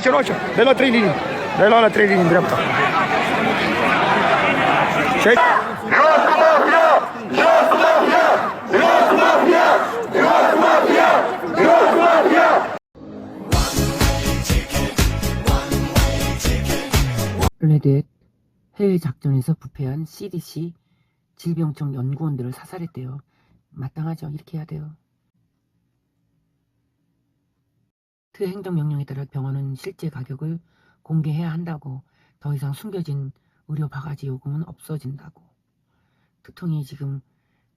Ginocchio, della tre linee, della la tre linee in dreapta. Shake. 레드햇 해외 작전에서 부패한 CDC 질병청 연구원들을 사살했대요. 마땅하죠. 이렇게 해야 돼요. 트 행정명령에 따라 병원은 실제 가격을 공개해야 한다고 더 이상 숨겨진 의료 바가지 요금은 없어진다고 특통이 지금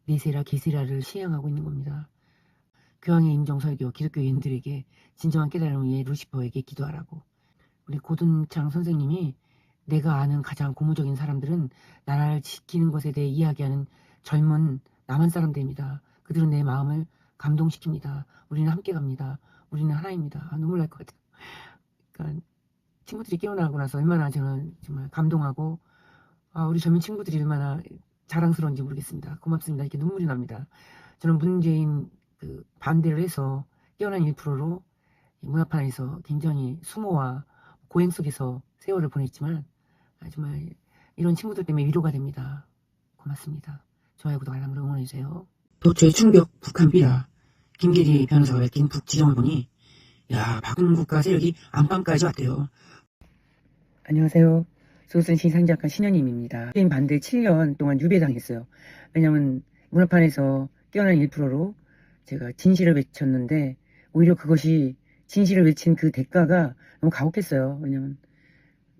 네세라 게세라를 시행하고 있는 겁니다. 교황의 임정설교 기독교인들에게 진정한 깨달음을 위해 루시퍼에게 기도하라고 우리 고든창 선생님이 내가 아는 가장 고무적인 사람들은 나라를 지키는 것에 대해 이야기하는 젊은 남한 사람들입니다. 그들은 내 마음을 감동시킵니다. 우리는 함께 갑니다. 우리는 하나입니다. 아, 눈물 날 것 같아요. 그러니까 친구들이 깨어나고 나서 얼마나 저는 정말 감동하고 아, 우리 젊은 친구들이 얼마나 자랑스러운지 모르겠습니다. 고맙습니다. 이렇게 눈물이 납니다. 저는 문재인 그 반대를 해서 깨어난 1%로 문화판에서 굉장히 수모와 고행 속에서 세월을 보냈지만 아, 정말 이런 친구들 때문에 위로가 됩니다. 고맙습니다. 좋아요, 구독, 알람을 응원해주세요. 도처의 충격 북한 비라 김계리 변호사가 밝힌 북지정을 보니 야 박은국가 세력이 안방까지 왔대요. 안녕하세요. 소순시 상작가 신현임입니다. 게임 반대 7년 동안 유배당했어요. 왜냐면 문화판에서 깨어난 1%로 제가 진실을 외쳤는데 오히려 그것이 진실을 외친 그 대가가 너무 가혹했어요. 왜냐면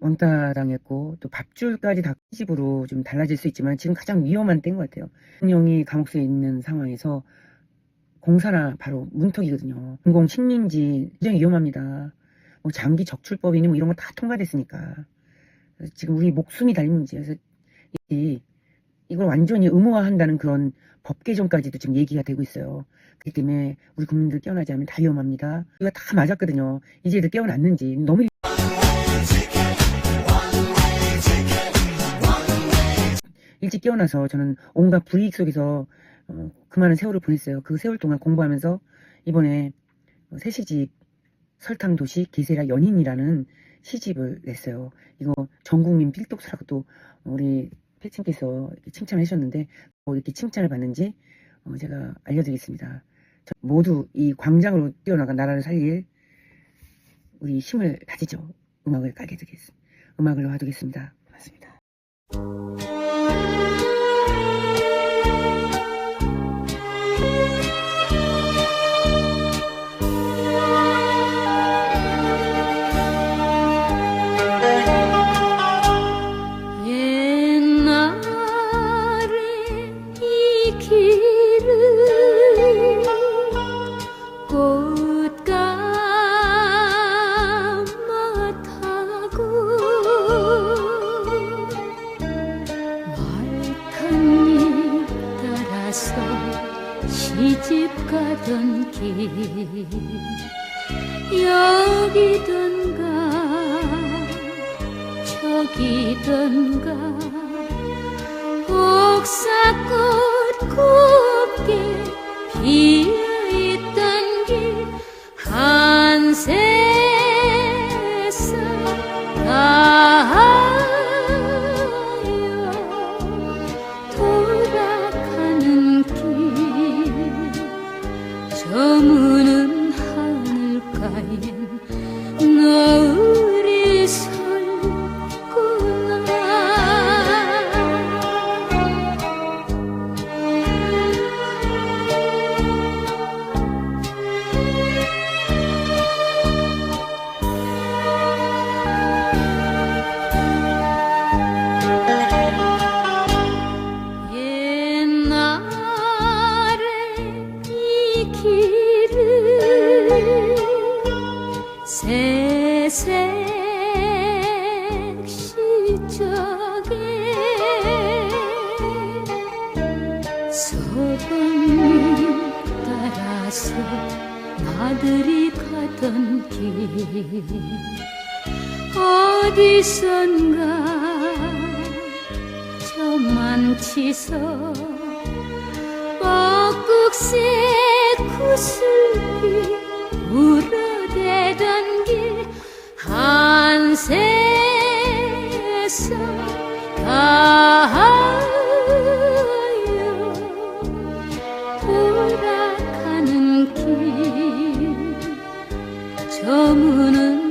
왕따 당했고 또 밥줄까지 다 집으로 좀 달라질 수 있지만 지금 가장 위험한 때인 것 같아요. 대통령이 감옥에 있는 상황에서 공사나 바로 문턱이거든요. 공공 식민지 굉장히 위험합니다. 뭐 장기 적출법이니 뭐 이런 거 다 통과됐으니까 지금 우리 목숨이 달린. 그래서 이 이걸 완전히 의무화한다는 그런 법 개정까지도 지금 얘기가 되고 있어요. 그렇기 때문에 우리 국민들 깨어나지 않으면 다 위험합니다. 이거 다 맞았거든요. 이제 애들 깨어났는지 너무 일찍 깨어나서 저는 온갖 불이익 속에서 어, 그 많은 세월을 보냈어요. 그 세월 동안 공부하면서 이번에 어, 새 시집 설탕 도시 기세라 연인이라는 시집을 냈어요. 이거 전국민 필독서라고 또 우리 패친께서 칭찬을 해주셨는데 뭐 이렇게 칭찬을 받는지 어, 제가 알려드리겠습니다. 저 모두 이 광장으로 뛰어나가 나라를 살릴 우리 힘을 다지죠. 음악을 깔게 되겠습니다. 음악을 놔두겠습니다. 고맙습니다. 길을 꽃가마 타고 말탄잎 따라서 시집 가던 길 여기던가 저기던가 옥사꽃 过。 시적에 서방님 따라서 나들이 가던 길 어디선가 저만치서 뻐꾹새 구슬이 울어대던 길 있어 가요 돌아가는 길 저 문은